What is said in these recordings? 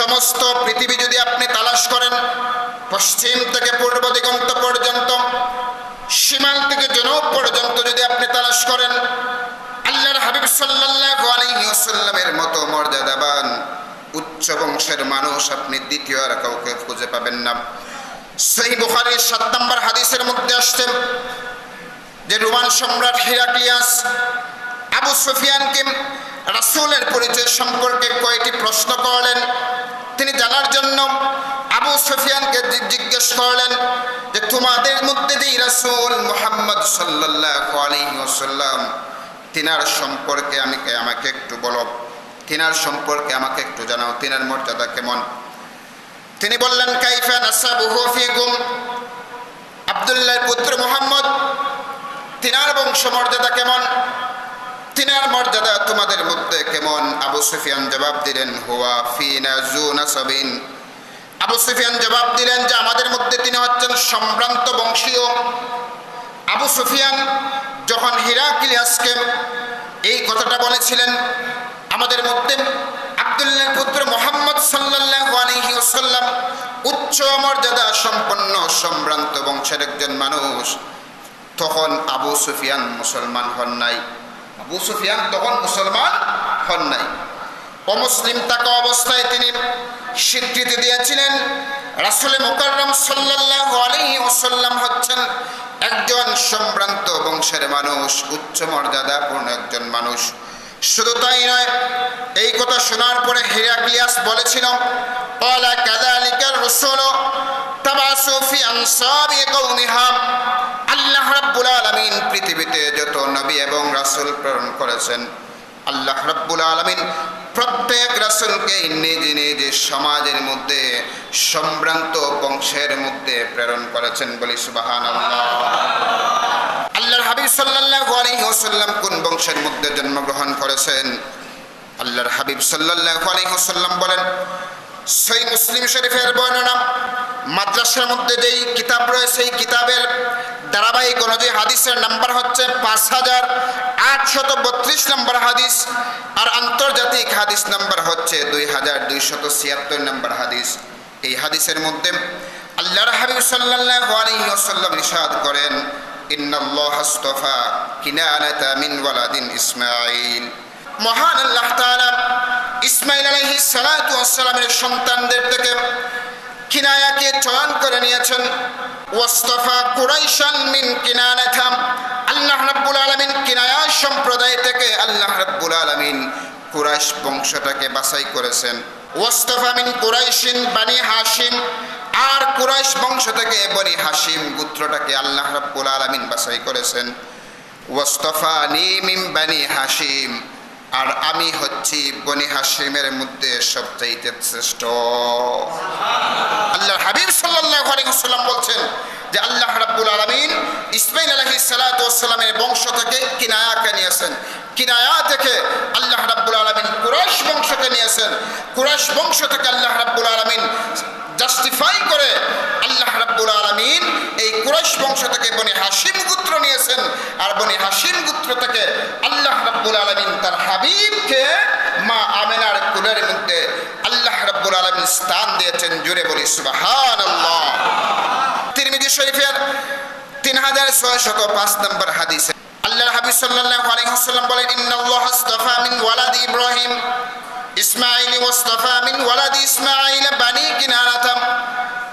সমস্ত পৃথিবী যদি আপনি তালাশ করেন, পশ্চিম থেকে পূর্ব দিগন্ত পর্যন্ত সীমান্ত থেকে জনব পর্যন্ত যদি আপনি তালাশ করেন, আল্লাহর হাবিব সাল্লাল্লাহু আলাইহি মতো মর্যাদাবান, উচ্চ বংশের মানুষ আপনি দ্বিতীয় আর কাউকে খুঁজে পাবেন না। সেই বুখারীর সাত নম্বর হাদিসের মধ্যে আসছে যে রোমান সম্রাট হিরাক্লিয়াস আবু সুফিয়ানকে রাসূলের পরিচয় সম্পর্কে কয়েকটি প্রশ্ন করলেন। তিনি জানার জন্য আবু সুফিয়ানকে জিজ্ঞেস করলেন যে, তোমাদের মধ্যে যে রাসূল মুহাম্মদ সাল্লাল্লাহু আলাইহি ওয়াসাল্লাম, তিনার সম্পর্কে আমি আমাকে একটু বলো। তিনার সম্পর্কে আমাকে একটু জানাও, তিনার মর্যাদা কেমন? তিনি বললেন, কাইফা নাসাবুহু ফিকুম। আব্দুল্লাহর পুত্র মোহাম্মদ, তিনার বংশ মর্যাদা কেমন? তিনার মর্যাদা তোমাদের মধ্যে কেমন? আবু সুফিয়ান জবাব দিলেন, হুয়া ফিনা জুনা সাবিন আবু সুফিয়ান জবাব দিলেন যে, আমাদের মধ্যে তিনি হচ্ছেন সম্ভ্রান্ত বংশীয়। আবু সুফিয়ান যখন হিরাকিলিয়াসকে এই কথাটা বলেছিলেন, আমাদের মধ্যে আব্দুল্লাহ পুত্র মোহাম্মদ সাল্লাল্লাহু আলাইহি ওয়াসাল্লাম উচ্চ মর্যাদা সম্পন্ন সম্ভ্রান্ত বংশের একজন মানুষ। তখন আবু সুফিয়ান মুসলমান হন নাই। আবু সুফিয়ান তখন মুসলমান হন নাই। অমুসলিম থাকা অবস্থায় তিনি স্বীকৃতি দিয়েছিলেন, রাসুল মুকাররম সাল্লাল্লাহু আলাইহি ওয়াসাল্লাম হচ্ছেন একজন সম্ভ্রান্ত বংশের মানুষ, উচ্চ মর্যাদাপূর্ণ একজন মানুষ। শুধু তাই নয়, এই কথা শোনার পরে হিরাক্লিয়াস বলেছিল ওয়ালা কাযালিকার রাসূল তাবাসু ফি আনসাবি আল্লাহ রাব্বুল আলামিন পৃথিবীতে যত নবী এবং রাসুল প্রেরণ করেছেন, আল্লাহ রাব্বুল আলমিন প্রত্যেক রাসূলকে নিজ নিজ সমাজের মধ্যে, সম্ভ্রান্ত বংশের মধ্যে প্রেরণ করেছেন বলি সুবহানাল্লাহ। আল্লাহর হাবিব সাল্লাল্লাহু আলাইহি ওয়াসাল্লাম কোন বংশের মধ্যে জন্মগ্রহণ করেছেন? আল্লাহর হাবিব সাল্লাল্লাহু আলাইহি ওয়াসাল্লাম বলেন সেই মুসলিম শরীফের বর্ণনা, মাদ্রাসার মধ্যে যেই কিতাব রয়েছে সেই কিতাবের ধারাবাহিক অনুযায়ী হাদিসের নাম্বার হচ্ছে পাঁচ হাজার আটশত বত্রিশ নম্বর হাদিস, আর আন্তর্জাতিক হাদিস নাম্বার হচ্ছে দুই হাজার দুইশত ছিয়াত্তর নম্বর হাদিস। এই হাদিসের মধ্যে আল্লাহর হাবিব সাল্লাল্লাহু আলাইহি ওয়াসাল্লাম করেন, ইন্নাল্লাহ আস্তাফা কিনানাতা মিন ওয়ালাদিন ইসমাঈল। মহান আল্লাহ তাআলা ইসমাইল আলাইহিস সালাতু সন্তানদের থেকে কিনায়াকে চয়ন করে নিয়েছেন। ওয়াস্তফা কুরাইশান মিন কিনানাথাম। আল্লাহ রাব্বুল আলামিন কিনায়া সম্প্রদায় থেকে আল্লাহ রাব্বুল আলামিন কুরাইশ বংশটাকে বাছাই করেছেন। ওয়াস্তফা মিন কুরাইশিন বানি হাশিম। আর কুরাইশ বংশ থেকে বনি হাশিম গোত্রটাকে আল্লাহ রাব্বুল আলামিন বাছাই করেছেন। ওয়াস্তফা মিন বানি হাশিম। আর আমি হচ্ছি বনি হাশিমের মধ্যে সবচাইতে শ্রেষ্ঠ। আল্লাহ হাবিব আলাইহি বলছেন যে আল্লাহ রাব্বুল আলামিন ইসমাইল সালাতু ওয়াসসালামের বংশ থেকে কিনায়াকে নিয়েছেন। কিনায়া থেকে আল্লাহ রাব্বুল আলামিন কুরাইশ বংশকে নিয়েছেন। কুরাইশ বংশ থেকে আল্লাহ রাব্বুল আলামিন জাস্টিফাই করে আল্লাহ রাব্বুল আলামিন এই কুরাইশ বংশ থেকে বনি হাসিম গুত্র নিয়েছেন। আর বনি হাসিম গোত্র থেকে আল্লাহ রাব্বুল আলামিন তার হাবিবকে মা আমেনার কুলের মধ্যে আল্লাহ রাব্বুল আলামিন স্থান দিয়েছেন, জুড়ে বলি সুবহানাল্লাহ। তিরমিজি শরীফের তিন হাজার ছয় ছয়শত পাঁচ নম্বর হাদিসে আল্লাহর হাবিব সাল্লাল্লাহু আলাইহি ওয়াসাল্লাম বলেন, ইন্নাল্লাহ আস্তাফা মিন ওয়ালাদি ইব্রাহিম, ইসমাঈল ওয়াস্তাফা মিন ওয়ালাদি ইসমাঈল বানি কিনানাতাম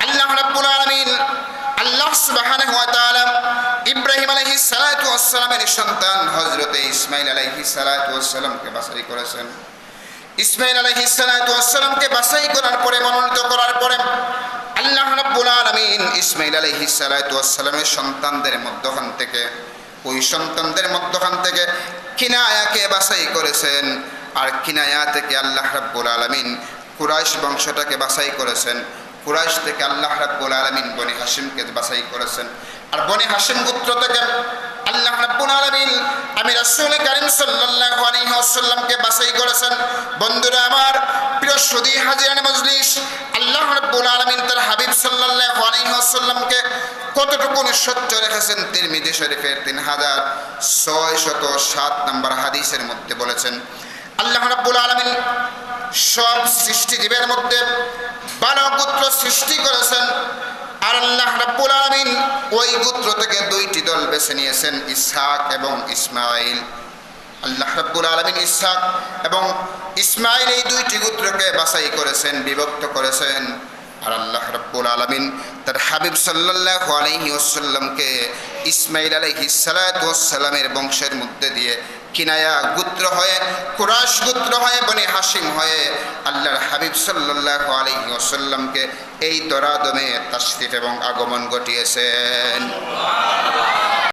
আল্লাহ রাব্বুল আলামিন আল্লাহ সুবহানাহু ওয়া তাআলা ইব্রাহিম আলাইহিস সালাতু ওয়াস সালামের সন্তান হযরতে ইসমাঈল আলাইহিস সালাতু ওয়াস সালামকে বাছাই করেছেন। ইসমাইল আলাইহিস সালাতু ওয়াস সালামকে বাছাই করার পরে, মনোনীত করার পরে আল্লাহ রাব্বুল আলামিন ইসমাইল আলাইহিস সালাতু ওয়াস সালামের সন্তানদের মধ্যখান থেকে, ওই সন্তানদের মধ্যখান থেকে কিনায়াকে বাছাই করেছেন আর কিনায়া থেকে আল্লাহ রাব্বুল আলামিন কুরাইশ বংশটাকে বাছাই করেছেন। কুরাইশ থেকে আল্লাহ রাব্বুল আলামিন বনি হাসিমকে বাছাই করেছেন। আর বনি হাসিম গোত্র থেকে আল্লাহ রাব্বুল আলামিন, আমি রাসূল কারীম সাল্লাল্লাহু আলাইহি ওয়াসাল্লামকে বাছাই করেছেন। বন্ধুরা আমার, প্রিয় সুদী হাজিরানি মজলিস, আল্লাহ রাব্বুল আলামিন তার হাবিব সাল্লাল্লাহু আলাইহি ওয়াসাল্লামকে কতটুকু সহ্য রেখেছেন? তিরমিজি শরীফের তিন হাজার ছয় শত সাত নম্বর হাদিসের মধ্যে বলেছেন, আল্লাহ রাব্বুল আলামিন সব সৃষ্টিজীবের মধ্যে বারো গোত্র সৃষ্টি করেছেন। আর আল্লাহ রাব্বুল আলামিন ওই গোত্র থেকে দুইটি দল বেছে নিয়েছেন, ইসহাক এবং ইসমাইল আল্লাহ রাব্বুল আলামিন ইসহাক এবং ইসমাইল এই দুইটি গোত্রকে বাছাই করেছেন, বিভক্ত করেছেন। আর আল্লাহ রাব্বুল আলামিন তার হাবিব সাল্লাল্লাহু আলাইহি ওয়াসাল্লামকে ইসমাইল আলাইহিস সালাতু ওয়াস সালামের বংশের মধ্যে দিয়ে কিনায়া গোত্র হয়ে কুরাশ গোত্র হয়ে, বনে হাসিম হয়ে আল্লাহর হাবিব সাল্লাহ আলহি ওসাল্লামকে এই দরাদমে তাশরিফ এবং আগমন ঘটিয়েছেন।